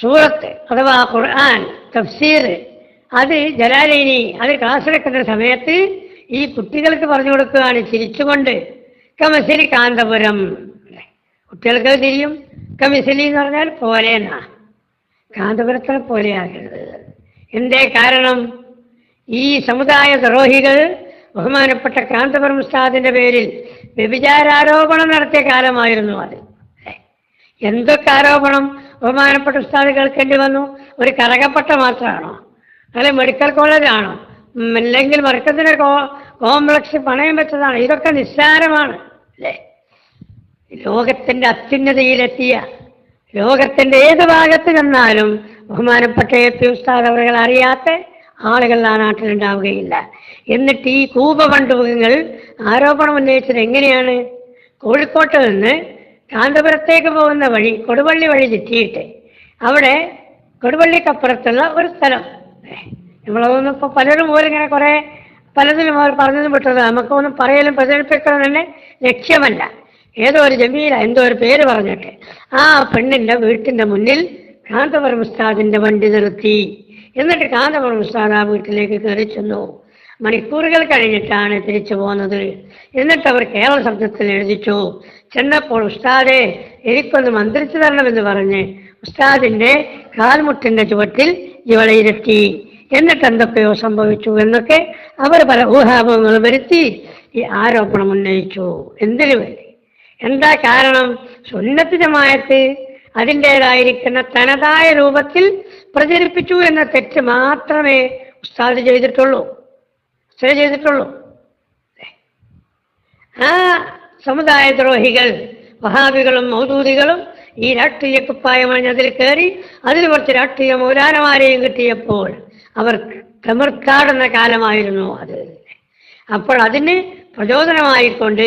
സൂറത്ത് അഥവാ ഖുർആൻ തഫ്സീർ അത് ജലാലിനി അത് ക്ലാസ് എടുക്കുന്ന സമയത്ത് ഈ കുട്ടികൾക്ക് പറഞ്ഞു കൊടുക്കുകയാണ് ചിരിച്ചുകൊണ്ട്. കമസിലി കാന്തപുരം. കുട്ടികൾക്ക് തിരിയും. കമിസിലി എന്ന് പറഞ്ഞാൽ പോലെ എന്നാ. കാന്തപുരത്തിനെ പോലെയാകരുത്. എന്തേ കാരണം? ഈ സമുദായ ദ്രോഹികൾ ബഹുമാനപ്പെട്ട കാന്തപുരം ഉസ്താദിന്റെ പേരിൽ വ്യഭിചാരാരോപണം നടത്തിയ കാലമായിരുന്നു അത്. എന്തൊക്കെ ആരോപണം? ബഹുമാനപ്പെട്ട ഉസ്താദ് കേൾക്കേണ്ടി വന്നു. ഒരു കരകപ്പെട്ട മാത്രമാണോ അല്ലെ മെഡിക്കൽ കോളേജാണോ അല്ലെങ്കിൽ വർക്കത്തിന് കോംപ്ലക്സ് പണയം വെച്ചതാണ്? ഇതൊക്കെ നിസ്സാരമാണ്. അല്ലേ? ലോകത്തിന്റെ അത്യുന്നതയിലെത്തിയ ലോകത്തിന്റെ ഏത് ഭാഗത്ത് ചെന്നാലും ബഹുമാനപ്പെട്ട എ ഉസ്താദ് അവർ അറിയാത്ത ആളുകൾ ആ നാട്ടിലുണ്ടാവുകയില്ല. എന്നിട്ട് ഈ കൂപ പണ്ടുകൾ ആരോപണം ഉന്നയിച്ചത് എങ്ങനെയാണ്? കോഴിക്കോട്ട് നിന്ന് കാന്തപുരത്തേക്ക് പോകുന്ന വഴി കൊടുവള്ളി വഴി ചുറ്റിയിട്ട് അവിടെ കൊടുവള്ളിക്കപ്പുറത്തുള്ള ഒരു സ്ഥലം. നമ്മളതൊന്നും ഇപ്പോൾ പലരും പോലും ഇങ്ങനെ കുറേ പലതിലും അവർ പറഞ്ഞതും വിട്ടത് നമുക്കൊന്നും പറയലും പ്രചരിപ്പിക്കണം തന്നെ ലക്ഷ്യമല്ല. ഏതോ ഒരു ജമീല എന്തോ ഒരു പേര് പറഞ്ഞിട്ട് ആ പെണ്ണിന്റെ വീട്ടിന്റെ മുന്നിൽ കാന്തപുരം ഉസ്താദിന്റെ വണ്ടി നിർത്തി. എന്നിട്ട് കാന്തപുരം ഉസ്താദ് ആ വീട്ടിലേക്ക് കയറി ചെന്നു. മണിക്കൂറുകൾ കഴിഞ്ഞിട്ടാണ് തിരിച്ചു പോകുന്നത്. എന്നിട്ട് അവർ കേരള ശബ്ദത്തിൽ എഴുതിച്ചു ചെന്നപ്പോൾ ഉസ്താദെ എനിക്കൊന്ന് മന്ത്രിച്ചു തരണമെന്ന് പറഞ്ഞ് ഉസ്താദിന്റെ കാൽമുട്ടിന്റെ ചുവട്ടിൽ ഇവളെ ഇരുത്തി. എന്നിട്ട് എന്തൊക്കെയോ സംഭവിച്ചു എന്നൊക്കെ അവർ പല ഊഹാഭങ്ങൾ വരുത്തി ഈ ആരോപണം ഉന്നയിച്ചു. എന്തിനു വേണ്ടി? എന്താ കാരണം? സുന്നത്ത് ജമായത്ത് അതിന്റെതായിരിക്കുന്ന തനതായ രൂപത്തിൽ പ്രചരിപ്പിച്ചു എന്ന തെറ്റ് മാത്രമേ ഉസ്താദ് ചെയ്തിട്ടുള്ളൂ. ഉസ്താദ് ചെയ്തിട്ടുള്ളൂ. ആ സമുദായദ്രോഹികൾ വഹാബികളും മൗദൂദികളും ഈ രാഷ്ട്രീയ അതിൽ കയറി അതിൽ കുറച്ച് രാഷ്ട്രീയ മൗലാനമാരെയും കിട്ടിയപ്പോൾ അവർ തമിർക്കാടുന്ന കാലമായിരുന്നു അത്. അപ്പോൾ അതിന് പ്രചോദനമായിക്കൊണ്ട്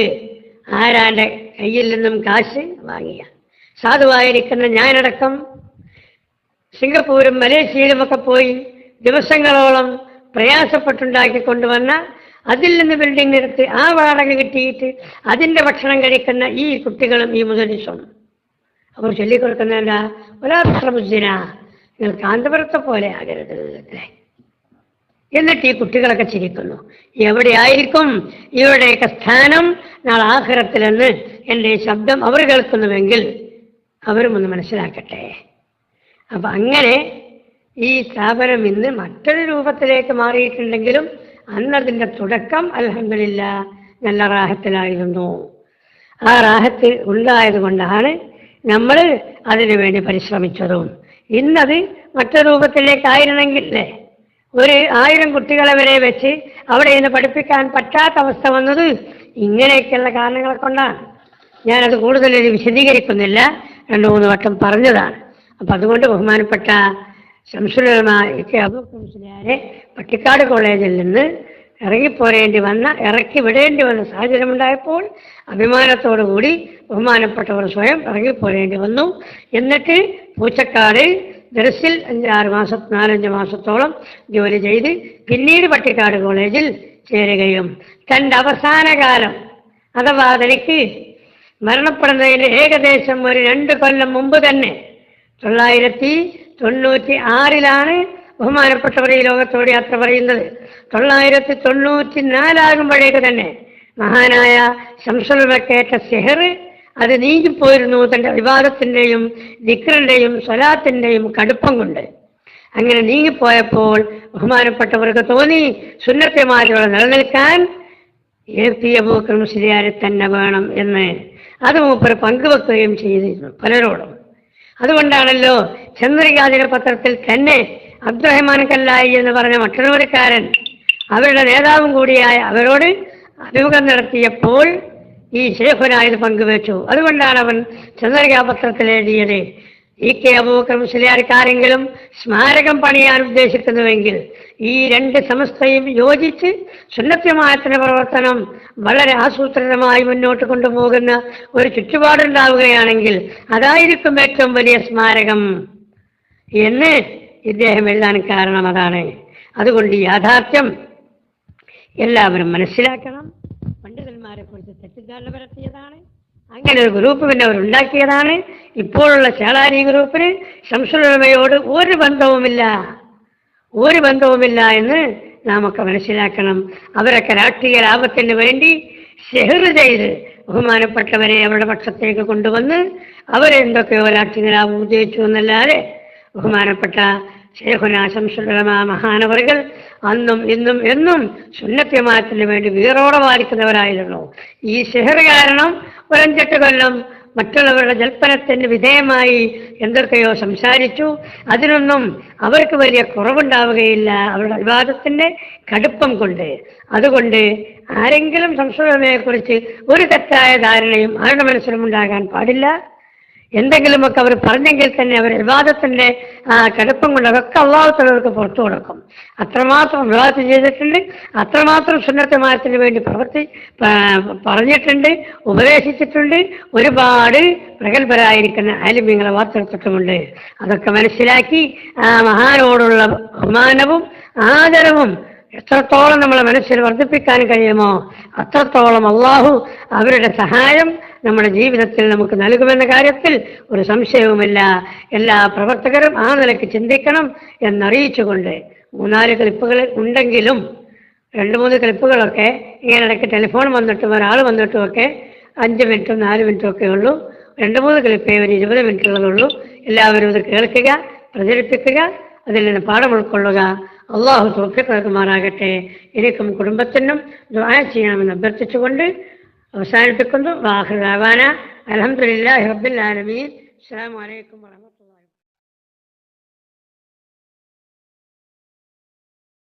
ആരാന്റെ കയ്യിൽ നിന്നും കാശ് വാങ്ങിയ. സാധുവായിരിക്കുന്ന ഞാനടക്കം സിംഗപ്പൂരും മലേഷ്യയിലുമൊക്കെ പോയി ദിവസങ്ങളോളം പ്രയാസപ്പെട്ടുണ്ടാക്കി കൊണ്ടുവന്ന അതിൽ നിന്ന് ബിൽഡിംഗ് എടുത്ത് ആ വാടക കിട്ടിയിട്ട് അതിന്റെ ഭക്ഷണം കഴിക്കുന്ന ഈ കുട്ടികളും ഈ മുതലിസും അവർ ചൊല്ലിക്കൊടുക്കുന്നതല്ല ഒരാത്രമുദ്ദിന നിങ്ങൾ കാന്തപുരത്തെ പോലെ ആകരുത് അല്ലേ? എന്നിട്ട് ഈ കുട്ടികളൊക്കെ ചിരിക്കുന്നു. എവിടെയായിരിക്കും ഇവരുടെയൊക്കെ സ്ഥാനം? നാളെ ആഹ്റത്തിലെന്ന് എന്റെ ശബ്ദം അവർ കേൾക്കുന്നുവെങ്കിൽ അവരും ഒന്ന് മനസ്സിലാക്കട്ടെ. അപ്പൊ അങ്ങനെ ഈ സ്ഥാപനം ഇന്ന് മറ്റൊരു രൂപത്തിലേക്ക് മാറിയിട്ടുണ്ടെങ്കിലും അന്നതിന്റെ തുടക്കം അലഹമില്ല നല്ല റാഹത്തിലായിരുന്നു. ആ റാഹത്ത് ഉണ്ടായത് കൊണ്ടാണ് നമ്മൾ അതിനു വേണ്ടി പരിശ്രമിച്ചതും. ഇന്നത് മറ്റൊരു രൂപത്തിലേക്കായിരുന്നെങ്കിൽ ഒരു ആയിരം കുട്ടികളെ വരെ വെച്ച് അവിടെ ഇന്ന് പഠിപ്പിക്കാൻ പറ്റാത്ത അവസ്ഥ വന്നത് ഇങ്ങനെയൊക്കെയുള്ള കാരണങ്ങളെ കൊണ്ടാണ്. ഞാനത് കൂടുതൽ വിശദീകരിക്കുന്നില്ല. രണ്ടു മൂന്ന് വട്ടം പറഞ്ഞതാണ്. അപ്പം അതുകൊണ്ട് ബഹുമാനപ്പെട്ട ശംസുലമാരെ അബൂക്കംസുലാരെ പട്ടിക്കാട് കോളേജിൽ നിന്ന് ഇറങ്ങിപ്പോരേണ്ടി വന്ന ഇറക്കി വിടേണ്ടി വന്ന സാഹചര്യമുണ്ടായപ്പോൾ അഭിമാനത്തോടുകൂടി ബഹുമാനപ്പെട്ടവർ സ്വയം ഇറങ്ങിപ്പോരേണ്ടി വന്നു. എന്നിട്ട് പൂച്ചക്കാട് ദർസിൽ അഞ്ചാറ് മാസം നാലഞ്ച് മാസത്തോളം ജോലി ചെയ്ത് പിന്നീട് പട്ടിക്കാട് കോളേജിൽ ചേരുകയും തന്റെ അവസാന കാലം അഥവാ തനിക്ക് മരണപ്പെടുന്നതിന് ഏകദേശം ഒരു രണ്ട് കൊല്ലം മുമ്പ് തന്നെ തൊള്ളായിരത്തി തൊണ്ണൂറ്റി ആറിലാണ് ബഹുമാനപ്പെട്ടവർ ഈ ലോകത്തോട് യാത്ര പറയുന്നത്. തൊള്ളായിരത്തി തൊണ്ണൂറ്റി നാലാകുമ്പോഴേക്ക് തന്നെ മഹാനായ ശംസുലമക്കേറ്റ സെഹർ അത് നീങ്ങിപ്പോയിരുന്നു തന്റെ വിവാദത്തിന്റെയും ദിക്റിന്റെയും സ്വലാത്തിന്റെയും കടുപ്പം കൊണ്ട്. അങ്ങനെ നീങ്ങിപ്പോയപ്പോൾ ബഹുമാനപ്പെട്ടവർക്ക് തോന്നി സുന്നത്യമാരോട് നിലനിൽക്കാൻ എ പി അബൂക്കർ മുസ്ലിയാരെ തന്നെ വേണം എന്ന്. അത് മൂപ്പർ പങ്കുവെക്കുകയും ചെയ്തിരുന്നു പലരോടും. അതുകൊണ്ടാണല്ലോ ചന്ദ്രികാതിര പത്രത്തിൽ തന്നെ അബ്ദുറഹ്മാൻ കല്ലായി എന്ന് പറഞ്ഞ മറ്റൊരുക്കാരൻ അവരുടെ നേതാവും കൂടിയായ അവരോട് അഭിമുഖം നടത്തിയപ്പോൾ ഈ ശേഖുനായത് പങ്കുവച്ചു. അതുകൊണ്ടാണ് അവൻ ചന്ദ്രികാപത്രത്തിൽ എഴുതിയത്. ഇ കെ അബൂബക്കർ മുസ്ലിയാർക്കാരെങ്കിലും സ്മാരകം പണിയാൻ ഉദ്ദേശിക്കുന്നുവെങ്കിൽ ഈ രണ്ട് സമസ്തയും യോജിച്ച് സുന്നത്യമായത്തിന്റെ പ്രവർത്തനം വളരെ ആസൂത്രിതമായി മുന്നോട്ട് കൊണ്ടുപോകുന്ന ഒരു ചുറ്റുപാടുണ്ടാവുകയാണെങ്കിൽ അതായിരിക്കും ഏറ്റവും വലിയ സ്മാരകം എന്ന് ഇദ്ദേഹം എഴുതാൻ കാരണം അതാണ്. അതുകൊണ്ട് ഈ യാഥാർത്ഥ്യം എല്ലാവരും മനസ്സിലാക്കണം. പണ്ഡിതന്മാരെ കുറിച്ച് തെറ്റിദ്ധാരണ പരത്തിയതാണ്. അങ്ങനെ ഒരു ഗ്രൂപ്പ് പിന്നെ അവരുണ്ടാക്കിയതാണ് ഇപ്പോഴുള്ള ചേളാരി ഗ്രൂപ്പിന് ശംസുലമയോട് ഒരു ബന്ധവുമില്ല. ഒരു ബന്ധവുമില്ല എന്ന് നാമൊക്കെ മനസ്സിലാക്കണം. അവരൊക്കെ രാഷ്ട്രീയ ലാഭത്തിന് വേണ്ടി ഷെഹറ് ചെയ്ത് ബഹുമാനപ്പെട്ടവരെ അവരുടെ പക്ഷത്തേക്ക് കൊണ്ടുവന്ന് അവരെന്തൊക്കെയോ രാഷ്ട്രീയ ലാഭം ഉദ്ദേശിച്ചു എന്നല്ലാതെ ബഹുമാനപ്പെട്ട ശേഖുന ശംസുലമ മഹാനവറുകൾ അന്നും ഇന്നും എന്നും സുന്നത്യമാനത്തിന് വേണ്ടി വീറോടെ വാദിക്കുന്നവരായിരുന്നു. ഈ ഷെഹർ കാരണം ഒരഞ്ചെട്ട് കൊല്ലം മറ്റുള്ളവരുടെ ജൽപ്പനത്തിന് വിധേയമായി എന്തൊക്കെയോ സംസാരിച്ചു. അതിനൊന്നും അവർക്ക് വലിയ കുറവുണ്ടാവുകയില്ല. അവരുടെ വിവാദത്തിന്റെ കടുപ്പം കൊണ്ട്. അതുകൊണ്ട് ആരെങ്കിലും സംസ്കൃതമയെക്കുറിച്ച് ഒരു തെറ്റായ ധാരണയും ആരുടെ മനസ്സിലും ഉണ്ടാകാൻ പാടില്ല. എന്തെങ്കിലുമൊക്കെ അവർ പറഞ്ഞെങ്കിൽ തന്നെ അവർ വിവാദത്തിന്റെ കടുപ്പം കൊണ്ട് അതൊക്കെ അള്ളാഹുത്തലവർക്ക് പുറത്തു കൊടുക്കും. അത്രമാത്രം വിവാദം ചെയ്തിട്ടുണ്ട് അത്രമാത്രം സുന്നത്തമാരത്തിന് വേണ്ടി പ്രവർത്തി പറഞ്ഞിട്ടുണ്ട് ഉപദേശിച്ചിട്ടുണ്ട്. ഒരുപാട് പ്രഗത്ഭരായിരിക്കുന്ന ആലിമ്യങ്ങളെ വാർത്തെടുത്തിട്ടുമുണ്ട്. അതൊക്കെ മനസ്സിലാക്കി മഹാനോടുള്ള ബഹുമാനവും ആദരവും എത്രത്തോളം നമ്മളെ മനസ്സിൽ വർദ്ധിപ്പിക്കാൻ കഴിയുമോ അത്രത്തോളം അള്ളാഹു അവരുടെ സഹായം നമ്മുടെ ജീവിതത്തിൽ നമുക്ക് നൽകുമെന്ന കാര്യത്തിൽ ഒരു സംശയവുമില്ല. എല്ലാ പ്രവർത്തകരും ആ നിലയ്ക്ക് ചിന്തിക്കണം എന്നറിയിച്ചുകൊണ്ട് മൂന്നാൽ ക്ലിപ്പുകൾ ഉണ്ടെങ്കിലും രണ്ട് മൂന്ന് ക്ലിപ്പുകളൊക്കെ ഇങ്ങനെ ഇടയ്ക്ക് ടെലിഫോൺ വന്നിട്ടും ഒരാൾ വന്നിട്ടും ഒക്കെ അഞ്ച് മിനിറ്റും നാല് മിനിറ്റും ഒക്കെ ഉള്ളൂ. രണ്ട് മൂന്ന് ക്ലിപ്പേ ഒരു ഇരുപത് മിനിറ്റുള്ളതുള്ളൂ എല്ലാവരും ഇത് കേൾക്കുക പ്രചരിപ്പിക്കുക അതിൽ നിന്ന് പാഠം ഉൾക്കൊള്ളുക. അള്ളാഹു തോഫിക്ക് നൽകുമാറാകട്ടെ. എനിക്കും കുടുംബത്തിനും ദ്വായ ചെയ്യണമെന്ന് അഭ്യർത്ഥിച്ചുകൊണ്ട് അവസാനിപ്പിക്കുന്നു. വാഹുദാവാന അലഹമുല്ലാ റബ്ബിൽ ആലമീൻ. അസ്സാം വലൈക്കും വാഹമത്തുള്ള